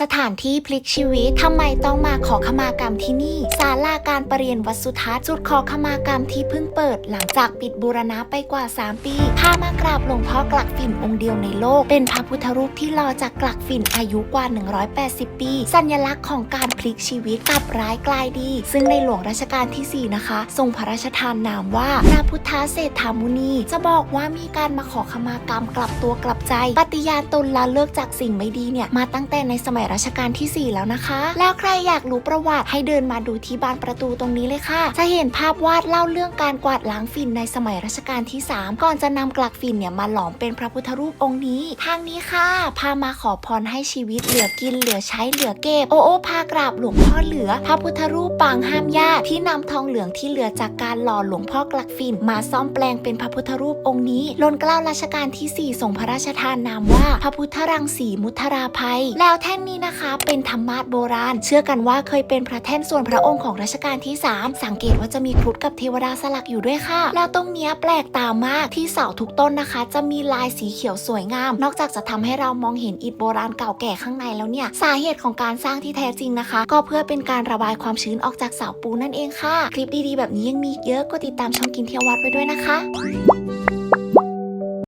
สถานที่พลิกชีวิตทำไมต้องมาขอขมากรรมที่นี่ศาลาการประเรียนวัดสุทัศน์จุดขอขมากรรมที่เพิ่งเปิด หลังจากปิดบูรณะไปกว่า 3 ปีพามากราบหลวงพ่อกลักฝิ่นองค์เดียวในโลก เป็นพระพุทธรูปที่รอจากกลักฝิ่นอายุกว่า 180 ปี สัญลักษณ์ของการพลิกชีวิตกลับร้ายกลายดี ซึ่งในหลวงรัชกาลที่ 4 นะคะ ทรงพระราชทานนามว่าพระพุทธเศรษฐามุนี จะบอกว่ามีการมาขอขมากรรมกลับตัวกลับใจ ปฏิญาณตนละเลิกจากสิ่งไม่ดีเนี่ยมาตั้งแต่ในสมัยรัชกาลที่ 4 แล้วนะคะ แล้วใครอยากรู้ประวัติให้เดินมาดูที่บานประตูตรงนี้เลยค่ะ จะเห็นภาพวาดเล่าเรื่องการกวาดล้างฝิ่นในสมัยรัชกาลที่ 3 ก่อนจะนำกลักฝิ่นเนี่ยมาหลอมเป็นพระพุทธรูปองค์นี้ ทางนี้ค่ะ พามาขอพรให้ชีวิตเหลือกินเหลือใช้เหลือเก็บ โอโอพากราบหลวงพ่อเหลือ พระพุทธรูปปางห้ามญาติที่นำทองเหลืองที่เหลือจากการหล่อหลวงพ่อกลักฝิ่นมาซ่อมแปลงเป็นพระพุทธรูปองค์นี้ล้นเกล้ารัชกาลที่ 4 ทรงพระราชทานนามว่า พระพุทธรังสีมุทราภัย แล้วแท่นนี้นะคะเป็นธรรมาสโบราณ เชื่อกันว่าเคยเป็นพระแท่นส่วนพระองค์ของรัชกาลที่ 3 สังเกตว่าจะมีครุฑกับเทวดาสลักอยู่ด้วยค่ะ แล้วตรงเนี้ยแปลกตามากที่เสาทุกต้นนะคะ จะมีลายสีเขียวสวยงาม นอกจากจะทำให้เรามองเห็นอิฐโบราณเก่าแก่ข้างในแล้วเนี่ย สาเหตุของการสร้างที่แท้จริงนะคะ ก็เพื่อเป็นการระบายความชื้นออกจากเสาปูนนั่นเองค่ะ คลิปดีๆ แบบนี้ยังมีเยอะก็ติดตามช่องกินเที่ยววัดไว้ด้วยนะคะ